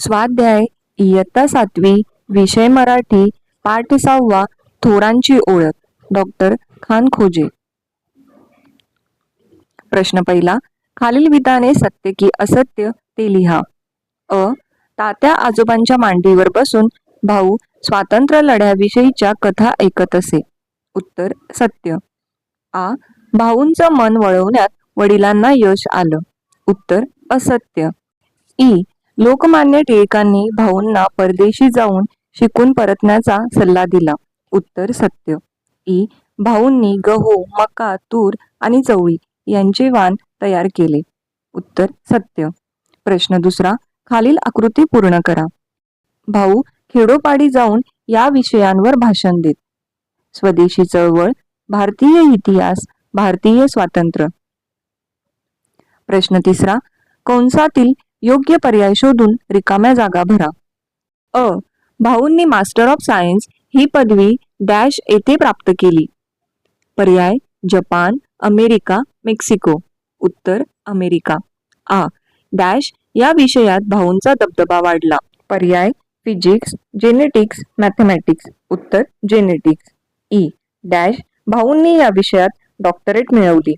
स्वाध्याय इयत्ता सातवी विषय मराठी पाठ सहावा थोरांची ओळख डॉक्टर खान खोजे प्रश्न पहिला खालील विधाने सत्य की असत्य ते लिहा. अ तात्या आजोबांच्या मांडीवर बसून भाऊ स्वातंत्र्य लढ्याविषयीच्या कथा ऐकत असे. उत्तर सत्य. आ भाऊंचं मन वळवण्यात वडिलांना यश आलं. उत्तर असत्य. ई लोकमान्य टिळकांनी भाऊंना परदेशी जाऊन शिकून परतण्याचा सल्ला दिला. उत्तर सत्य. ई. भाऊंनी गहू मका तूर आणि चवळी यांचे वाण तयार केले. उत्तर सत्य. प्रश्न दुसरा. खालील आकृती पूर्ण करा. भाऊ खेडोपाडी जाऊन या विषयांवर भाषण देत. स्वदेशी चळवळ भारतीय इतिहास भारतीय स्वातंत्र्य. प्रश्न तिसरा. कंसातील योग्य पर्याय शोधून रिकाम्या जागा भरा. अ. भाऊंनी मास्टर ऑफ सायन्स ही पदवी डॅश येथे प्राप्त केली. पर्याय जपान अमेरिका मेक्सिको. उत्तर अमेरिका. आ. डॅश या विषयात भाऊंचा दबदबा वाढला. पर्याय फिजिक्स जेनेटिक्स मॅथमॅटिक्स. उत्तर जेनेटिक्स. ई. डॅश भाऊंनी या विषयात डॉक्टरेट मिळवली.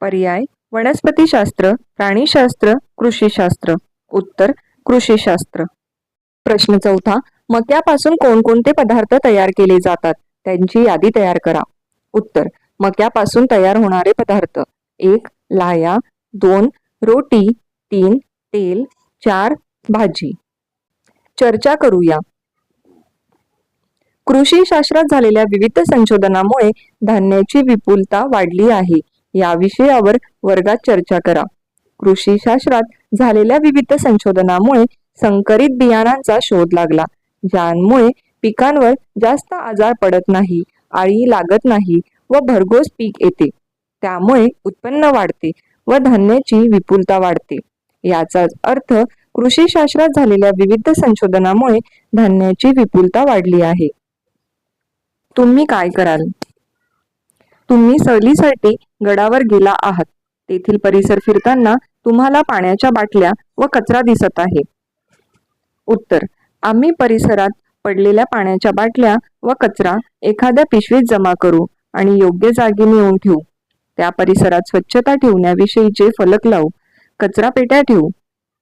पर्याय वनस्पतीशास्त्र प्राणीशास्त्र कृषीशास्त्र. उत्तर कृषीशास्त्र. प्रश्न चौथा मक्यापासून कोणकोणते पदार्थ तयार केले जातात? त्यांची यादी तयार करा. उत्तर मक्यापासून तयार होणारे पदार्थ. एक लाया. दोन रोटी. तीन तेल. चार भाजी. चर्चा करूया. कृषी शास्त्रात झालेल्या विविध संशोधनामुळे धान्याची विपुलता वाढली आहे. या विषयावर वर्गात चर्चा करा. कृषी शास्त्रात झालेल्या विविध संशोधनामुळे संकरित बियाणांचा शोध लागला ज्यामुळे पिकांवर जास्त आजार पडत नाही आळी लागत नाही व भरघोस पीक येते. त्यामुळे उत्पन्न वाढते व धान्याची विपुलता वाढते. याचाच अर्थ कृषी शास्त्रात झालेल्या विविध संशोधनामुळे धान्याची विपुलता वाढली आहे. तुम्ही काय कराल? तुम्ही सहलीसाठी गडावर गेला आहात. तेथील परिसर फिरताना तुम्हाला पाण्याच्या बाटल्या व कचरा दिसत आहे. उत्तर. आम्ही परिसरात पडलेल्या पाण्याच्या बाटल्या व कचरा एखाद्या पिशवीत जमा करू आणि योग्य जागी नेऊन ठेवू त्या परिसरात स्वच्छता ठेवण्याविषयीचे फलक लावू कचरा पेट्या ठेवू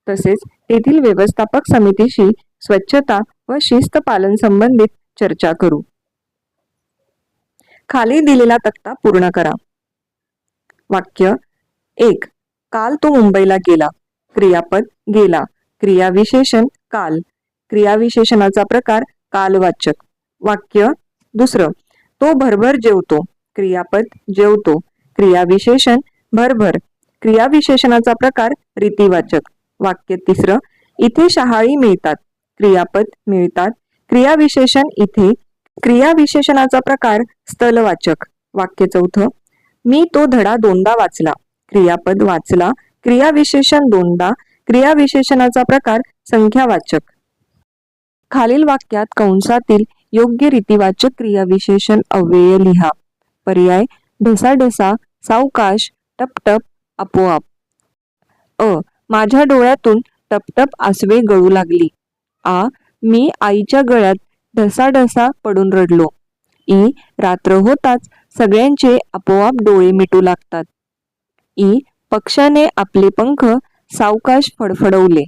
तसेच तेथील व्यवस्थापक समितीशी स्वच्छता व शिस्त पालन संबंधित चर्चा करू. खाली दिलेला तक्ता पूर्ण करा. वाक्य एक. काल तो मुंबईला गेला. क्रियापद गेला. क्रियाविशेषण काल. क्रियाविशेषणाचा प्रकार कालवाचक. वाक्य दुसरं. तो भरभर जेवतो. क्रियापद जेवतो. क्रियाविशेषण भरभर. क्रियाविशेषणाचा प्रकार रीतिवाचक. वाक्य तिसरं. इथे शहाळी मिळतात. क्रियापद मिळतात. क्रियाविशेषण इथे क्रियाविशेषणाचा प्रकार स्थलवाचक. वाक्य चौथं. मी तो धडा दोनदा वाचला. क्रियापद वाचला. क्रियाविशेषण दोनदा. क्रियाविशेषणाचा प्रकार संख्यावाचक. खालील वाक्यात कंसातील योग्य रीतिवाचक क्रियाविशेषण अव्यय लिहा. पर्याय. ढसाढसा. सावकाश. टपटप. आपोआप. अ. माझ्या डोळ्यातून टपटप आसवे गळू लागली. आ. मी आईच्या गळ्यात ढसाढसा पडून रडलो. ई रात्र होताच सगळ्यांचे आपोआप डोळे मिटू लागतात. ई पक्षाने आपले पंख सावकाश फडफडवले.